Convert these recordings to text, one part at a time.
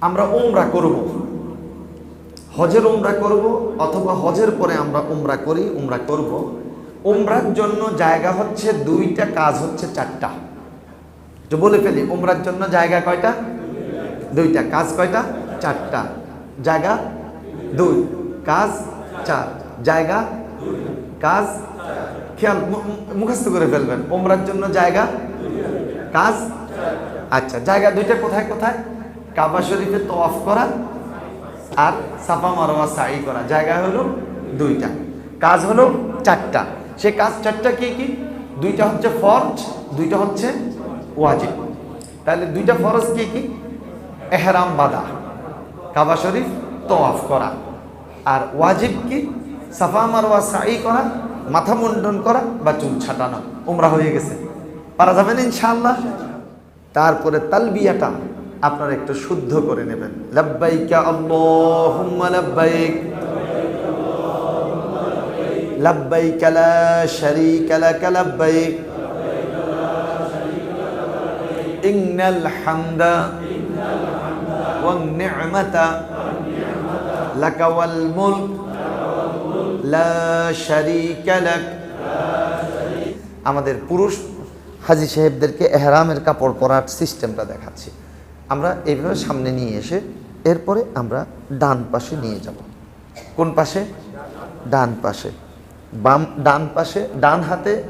আমরা উমরা করব। হজের উমরা করব অথবা হজের পরে আমরা উমরা করি, উমরা করব। উমরার জন্য জায়গা হচ্ছে দুইটা, কাজ হচ্ছে চারটা। তো বলে ফেলি, উমরার জন্য জায়গা কয়টা? দুইটা, কাজ কয়টা? চারটা। জায়গা দুই, কাজ চার। জায়গা কাজ খেয়াল মুখস্থ করে ফেলবেন। উমরার জন্য জায়গা কাজ আচ্ছা জায়গা দুইটা কোথায় কোথায়? কাবা শরীফে তোয়াফ করা আর সাফা মারোয়া সাই করা। জায়গা হলো দুইটা। কাজ হলো চারটা। সে কাজ চারটা কি কি? দুইটা হচ্ছে ফরজ, দুইটা হচ্ছে ওয়াজিব। তাহলে দুইটা ফরজ কি কি? এহরাম বাদা, কাবা শরীফ তোয়াফ করা। আর ওয়াজিব কি? সাফা মারোয়া সাই করা, মাথা মুন্ডন করা বা চুল ছাটানো। উমরা হয়ে গেছে। পারা যাবেন না ইনশাআল্লাহ? তারপরে তালবিয়াটা। আপনারা একটু শুদ্ধ করে নেবেন। লাব্বাইকা আল্লাহুম্মা লাব্বাইক। লাব্বাইক লা শারীকা লাক লাব্বাইক। ইন্নাল হামদা ওয়ান নি'মাতা লাকা ওয়াল মুলক। লা শারীকা লাক। আমাদের পুরুষ হাজি সাহেবদেরকে এহরামের কাপড় পরার সিস্টেমটা দেখাচ্ছি। আমরা এইভাবে সামনে নিয়ে এসে এরপরে আমরা ডান পাশে নিয়ে যাব। কোন পাশে? ডান পাশে। বাম, ডান পাশে, ডান হাতে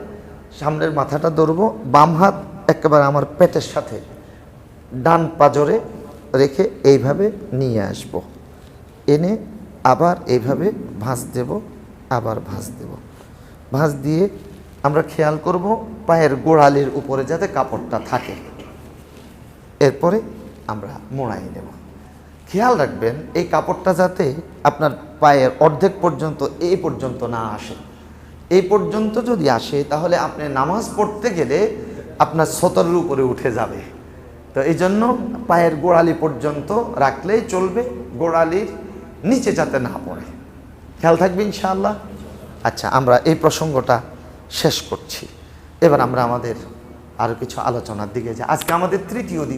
সামনের মাথাটা ধরবো। বাম হাত একেবারে আমার পেটের সাথে ডান পাজরে রেখে এইভাবে নিয়ে আসব। এনে আবার এইভাবে ভাঁজ দেব, আবার ভাঁজ দেব। ভাঁজ দিয়ে আমরা খেয়াল করব পায়ের গোড়ালির উপরে যাতে কাপড়টা থাকে। এরপরে আমরা মোড়াই নেব। খেয়াল রাখবেন, এই কাপড়টা যাতে আপনার পায়ের অর্ধেক পর্যন্ত এই পর্যন্ত না আসে। এই পর্যন্ত যদি আসে, তাহলে আপনি নামাজ পড়তে গেলে আপনার সতরের উপরে উঠে যাবে। তো এই জন্য পায়ের গোড়ালি পর্যন্ত রাখলেই চলবে, গোড়ালির নিচে যাতে না পড়ে। খেয়াল থাকবে ইনশাআল্লাহ? আচ্ছা আমরা এই প্রসঙ্গটা শেষ করছি। এবার আমরা আমাদের আরও কিছু আলোচনার দিকে যাই। আজকে আমাদের তৃতীয় দিন